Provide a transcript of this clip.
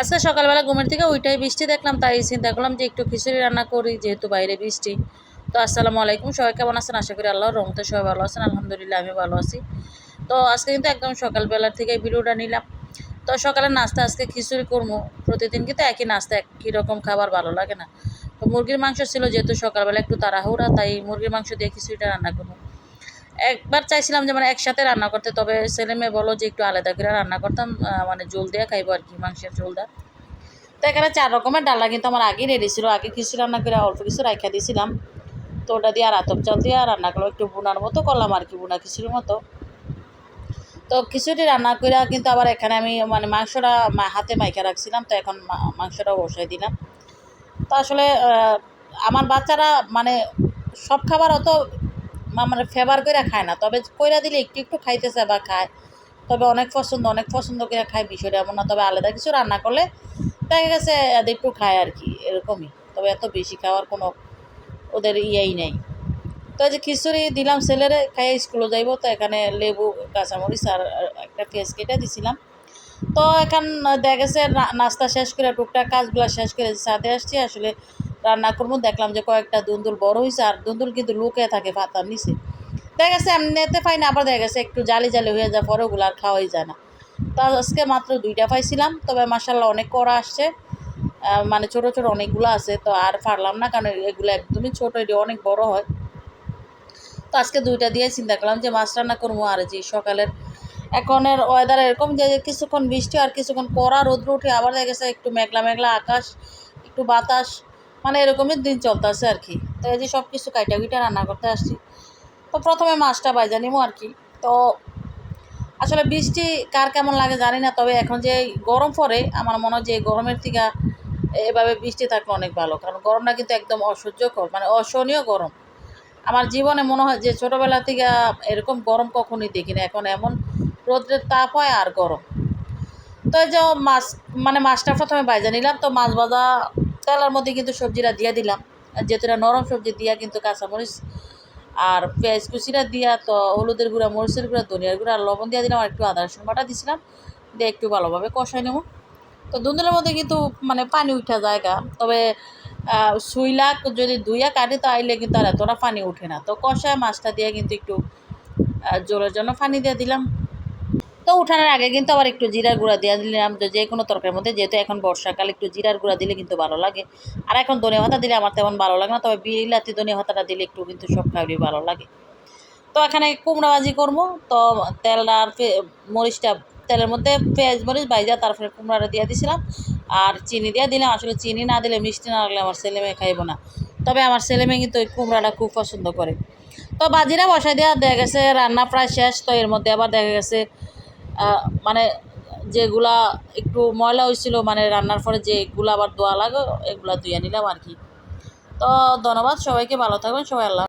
আজকে সকালবেলা ঘুমের থেকে ওইটাই বৃষ্টি দেখলাম, তাই চিন্তা করলাম যে একটু খিচুড়ি রান্না করি, যেহেতু বাইরে বৃষ্টি। তো আসসালামু আলাইকুম, সবাই কেমন আছেন? আশা করি আল্লাহ রহমতে সবাই ভালো আছেন, আলহামদুলিল্লাহ আমি ভালো আছি। তো আজকে কিন্তু একদম সকালবেলার থেকে ভিডিওটা নিলাম। তো সকালে নাস্তা আজকে খিচুড়ি করব, প্রতিদিন কিন্তু একই নাস্তা, একই রকম খাবার, ভালো লাগে না। তো মুরগির মাংস ছিল, যেহেতু সকালবেলা একটু তাড়াহুড়া, তাই মুরগির মাংস দিয়ে খিচুড়িটা রান্না করব। একবার চাইছিলাম যে মানে একসাথে রান্না করতে, তবে ছেলে মেয়ে বলো যে একটু আলাদা করে রান্না করতাম মানে জল দিয়ে খাইবো আর কি, মাংসের জলটা তো এখানে চার রকমের ডালা কিন্তু আমার আগেই রেডি ছিল। আগে কিছু রান্না করে অল্প কিছু রাখা দিয়েছিলাম। তো ওটা দিয়ে আর আতপ চাল দিয়ে রান্না করলাম। একটু বোনার মতো করলাম আর কি বোনা খিচুড়ির মতো। তো খিচুড়ি রান্না করে কিন্তু আবার এখানে আমি মানে মাংসটা হাতে মাইকা রাখছিলাম, তো এখন মাংসটা বসাই দিলাম। তো আসলে আমার বাচ্চারা মানে সব খাবার অত মানে ফেভার করে খায় না, তবে কইরা দিলে একটু একটু খাইতেছে বা খায়। তবে অনেক পছন্দ অনেক পছন্দ করে খায় বিষয়টা এমন না, তবে আলাদা কিছু রান্না করলে দেখা গেছে এদের একটু খায় আর কি, এরকমই। তবে এত বেশি খাওয়ার কোনো ওদের ইয়েই নেই। তো যে খিচুড়ি দিলাম ছেলেরে, খাইয়ে স্কুলে যাইব, তো এখানে লেবু, কাঁচামরিচ আর আর একটা পেঁয়াজ কেটে দিছিলাম। তো এখন দেখা গেছে নাস্তা শেষ করে টুকটাক কাজগুলো শেষ করে সাথে আসছি, আসলে রান্না করব। দেখলাম যে কয়েকটা দুন্দুল বড় হয়েছে আর দুন্দুল কিন্তু লুকে থাকে পাতার নিচে। দেখা গেছে এমনিতে পাই না, আবার দেখা গেছে একটু জালি জালি হয়ে যায়, পরে ওগুলো আর খাওয়াই যায় না। তা আজকে মাত্র দুইটা পাইছিলাম, তবে মাসাল্লাহ অনেক করা আসছে। মানে ছোট ছোট অনেকগুলো আছে, তো আর পারলাম না, কারণ এগুলো একদমই ছোট, এটি অনেক বড় হয়। তো আজকে দুইটা দিয়ে চিন্তা করলাম যে মাছ রান্না করব, আর যে সকালের এখনের ওয়েদার এরকম যে কিছুক্ষণ বৃষ্টি আর কিছুক্ষণ কড়া রোদ্র উঠে আবার দেখা গেছে একটু মেঘলা মেঘলা আকাশ, একটু বাতাস মানে এরকমই দিন চলতেছে আর কি। তো এই যে সব কিছু কাইটা কুইটা রান্না করতে আসছি। তো প্রথমে মাছটা বাইজা নিবো আর কি। তো আসলে বৃষ্টি কার কেমন লাগে জানি না, তবে এখন যে গরম পরে আমার মনে হয় যে গরমের থেকে এভাবে বৃষ্টি থাকলে অনেক ভালো। কারণ গরমটা কিন্তু একদম অসহ্যকর মানে অসহনীয় গরম। আমার জীবনে মনে হয় যে ছোটোবেলা থেকে এরকম গরম কখনই দেখি না এখন এমন রোদ্রের তাপ হয় আর গরম। তো এই যে মাছ মানে মাছটা প্রথমে ভাজা নিলাম। তো মাছ ভাজা তেলের মধ্যে কিন্তু সবজিটা দিয়ে দিলাম। যেহেতু এটা নরম সবজি দিয়া কিন্তু কাঁচামরিচ আর পেঁয়াজ কুচিটা দিয়া তো হলুদের গুঁড়া মরিচের গুঁড়া ধনিয়ার গুঁড়া আর লবণ দিয়ে দিলাম। আর একটু আদা রসুন বাটা দিছিলাম। দিয়ে একটু ভালোভাবে কষাই নেব। তো দুন্দুলের মধ্যে কিন্তু মানে পানি উঠা জায়গা তবে আহ, সুইলা যদি দুইয়া কাটি তো আইলে কিন্তু আর এতটা পানি উঠে না। তো কষায় মাছটা দিয়ে কিন্তু একটু জোরের জন্য পানি দিয়ে দিলাম। তো উঠানোর আগে কিন্তু আবার একটু জিরার গুঁড়া দিয়ে দিলাম। যে যে কোনো তরকারির মধ্যে, যেহেতু এখন বর্ষাকাল, একটু জিরার গুঁড়া দিলে কিন্তু ভালো লাগে। আর এখন ধনে পাতা দিলে আমার তেমন ভালো লাগে না, তবে বিলাতি ধনে পাতাটা দিলে একটু কিন্তু সব খাইলে ভালো লাগে। তো এখানে কুমড়া ভাজি করব। তো তেল আর মরিচটা, তেলের মধ্যে পেঁয়াজ মরিচ ভাইজা তারপরে কুমড়াটা দিয়ে দিয়েছিলাম আর চিনি দিয়ে দিলাম। আসলে চিনি না দিলে মিষ্টি না লাগলে আমার ছেলে মেয়ে খাইবো না। তবে আমার ছেলে মেয়ে কিন্তু ওই কুমড়াটা খুব পছন্দ করে। তো বাজিরা বসাই দেওয়া দেখা গেছে, রান্না প্রায় শেষ। তো এর মধ্যে আবার দেখা গেছে মানে যেগুলা একটু ময়লা হয়েছিল মানে রান্নার পরে যেগুলো আবার ধোয়া লাগে, এগুলা ধুয়ে নিলাম আর কি। তো ধন্যবাদ, সবাইকে ভালো থাকবেন, সবাই আল্লাহ